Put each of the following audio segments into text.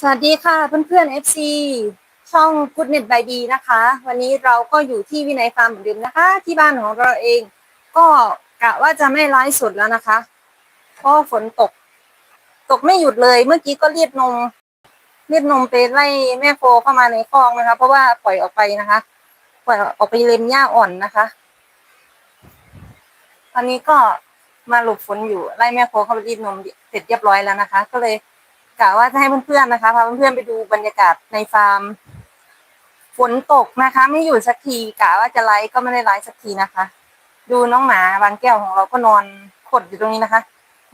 สวัสดีค่ะเพื่อนๆ FC ช่อง Goodnet by D นะคะ วันนี้เราก็อยู่ที่วินัยฟาร์มเหมือนเดิมนะคะ ที่บ้านของเราเอง ก็กะว่าจะไม่ไลฟ์สดแล้วนะคะเพราะฝนตก ตกไม่หยุดเลยเมื่อกี้ก็เรียดนมเรียดนมไปไล่แม่โคเข้ามาในคลองนะคะ เพราะว่าปล่อยออกไปนะคะปล่อยออกไปเล็มหญ้าอ่อนนะคะตอนนี้ก็มาหลบฝนอยู่ไล่แม่โคเข้าไปรีดนมเสร็จเรียบร้อยแล้วนะคะ ก็เลย กะว่าจะให้เพื่อนๆนะคะพาเพื่อนๆไปดูบรรยากาศในฟาร์ม ฝนตกนะคะ ไม่อยู่สักทีกะว่าจะไลฟ์ก็ไม่ได้ไลฟ์สักทีนะคะ ดูน้องหมาบางแก้วของเราก็นอนขดอยู่ตรงนี้นะคะ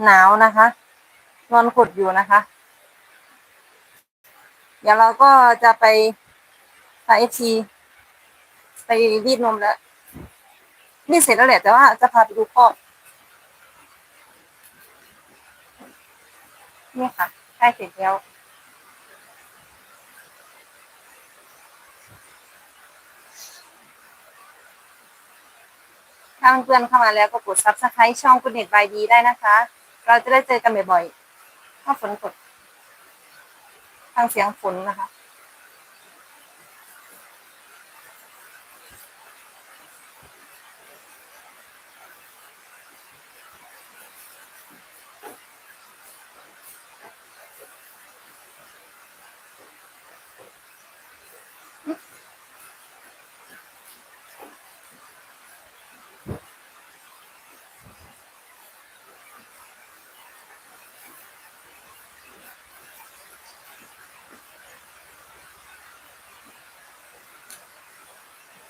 หนาวนะคะ นอนขดอยู่นะคะ เดี๋ยวเราก็จะไปไปเอทีไปรีดนมแล้วรีดเสร็จแล้วแหละแต่ว่าจะพาไปดูคอกนี่ค่ะ ใกล้เสร็จแล้วถ้าเพื่อนเข้ามาแล้วก็กดซับสไครต์ช่องคุณเน็ตบายดีได้นะคะ เราจะได้เจอกันบ่อยๆถ้าฝนตกทางเสียงฝนนะคะ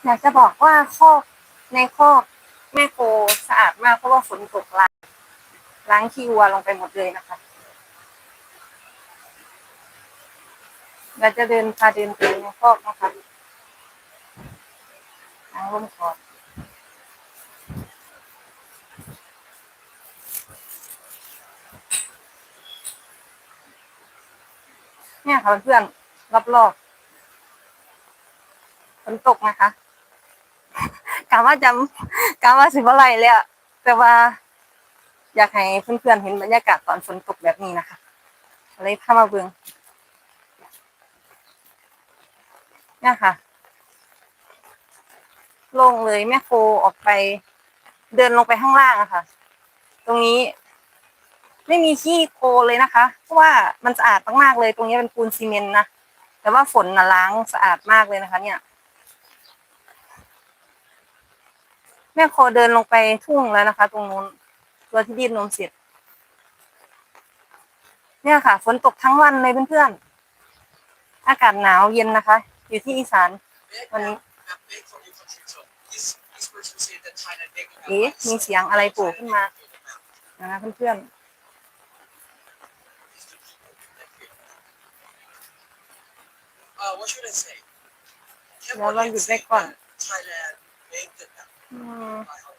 อยากจะบอกว่าคอกในคอกแม่โคสะอาดมากเพราะว่าฝนตกล้างล้างขี้วัวลงไปหมดเลยนะคะเราจะเดินพาเดินไปในคอกนะคะทางร่มคอเนี่ยค่ะเพื่อนรอบๆฝนตกนะคะ กะว่าจำกะว่าสิบอะไรเลยอะแต่ว่า อยากให้เพื่อนๆเห็นบรรยากาศตอนฝนตกแบบนี้นะคะเลยพามาเบืองเนี่ยค่ะโล่งเลยแม่โคออกไป เดินลงไปข้างล่างอะค่ะ ตรงนี้ ไม่มีขี้โคเลยนะคะเพราะว่ามันสะอาดมากๆเลย ตรงนี้เป็นปูนซีเมนต์นะแต่ว่าฝนนะล้างสะอาดมากเลยนะคะ เนี่ย แม่โคเดินลงไปทุ่งแล้วนะคะ ตรงนู้นตัวที่ดีดนมเสร็จเนี่ยค่ะ ฝนตกทั้งวันเลยเพื่อนๆ อากาศหนาวเย็นนะคะ อยู่ที่อีสานวันนี้เอ๊ะมีเสียงอะไรโผล่ขึ้นมานะคะเพื่อนๆเดี๋ยวเราหยุดไว้ก่อน อืม